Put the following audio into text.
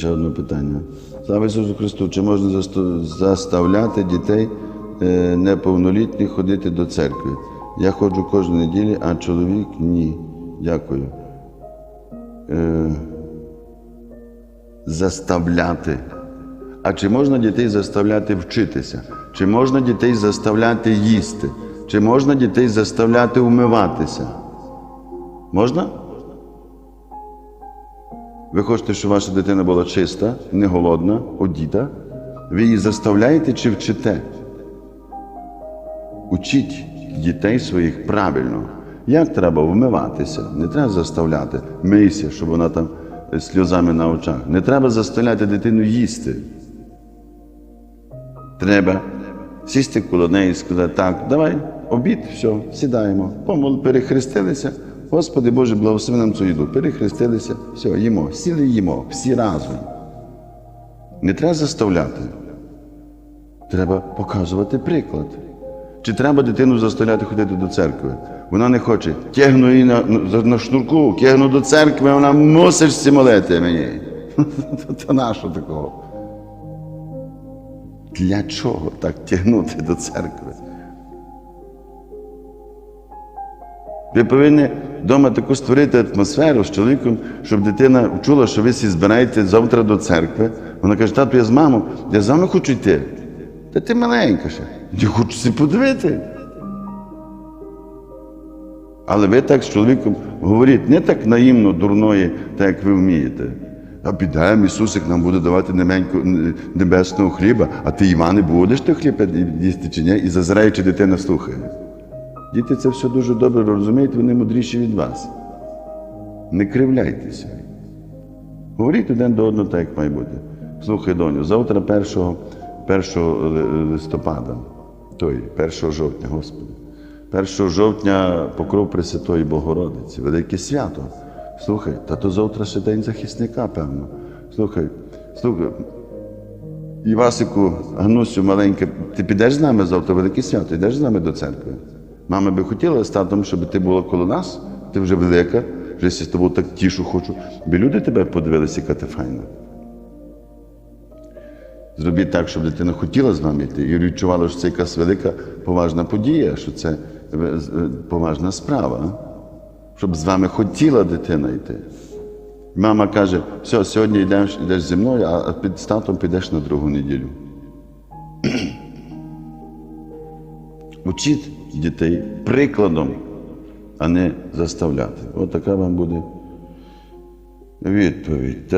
ще одне питання. Слава Ісусу Христу, чи можна заставляти дітей е, неповнолітніх ходити до церкви? Я ходжу кожну неділю, а чоловік ні. Дякую. Е, заставляти. А чи можна дітей заставляти вчитися? Чи можна дітей заставляти їсти? Чи можна дітей заставляти умиватися? Можна? Ви хочете, щоб ваша дитина була чиста, не голодна, одіта? Ви її заставляєте чи вчите? Учіть дітей своїх правильно. Як треба вмиватися? Не треба заставляти. Мийся, щоб вона там сльозами на очах. Не треба заставляти дитину їсти. Треба сісти коло неї і сказати, так, давай, обід, все, сідаємо. Помол, перехрестилися. Господи Боже, благослови нам цю їду. Перехрестилися, все, їмо. Сіли їмо, всі разом. Не треба заставляти. Треба показувати приклад. Чи треба дитину заставляти ходити до церкви? Вона не хоче. Тягну її на, на, на шнурку, тягну до церкви, вона мусиш ці молити мені. Та нащо такого? Для чого так тягнути до церкви? Ви повинні вдома таку створити атмосферу з чоловіком, щоб дитина чула, що ви всі збираєте завтра до церкви. Вона каже, тату, я з мамою, я з вами хочу йти. Та ти маленька ще. Я хочу це подивити. Але ви так з чоловіком говоріть не так наїмно, дурної, так як ви вмієте. А підемо, Ісусик нам буде давати неменько небесного хліба, а ти, Іване, будеш той хліб їсти чи ні? І зазираючи дитина слухає. Діти це все дуже добре розуміють, вони мудріші від вас. Не кривляйтеся. Говоріть один до одного так, як має бути. Слухай, доню, завтра 1, 1 листопада, той, 1 жовтня, Господи. 1 жовтня покров Пресвятої Богородиці, велике свято. Слухай, та то завтра ще день захисника, певно. Слухай, слухай. Івасику, Ганусю маленьке, ти підеш з нами завтра велике свято, йдеш з нами до церкви. Мама би хотіла з татом, щоб ти була коло нас, ти вже велика, вже з тобою так тішу хочу. Бо люди тебе подивилися, яка ти файна. Зробіть так, щоб дитина хотіла з вами йти і відчувала, що це якась велика поважна подія, що це е, е, поважна справа. Щоб з вами хотіла дитина йти. Мама каже, все, сьогодні йдеш, йдеш зі мною, а під з татом підеш на другу неділю. Учіть дітей прикладом, а не заставляти. От вам буде відповідь.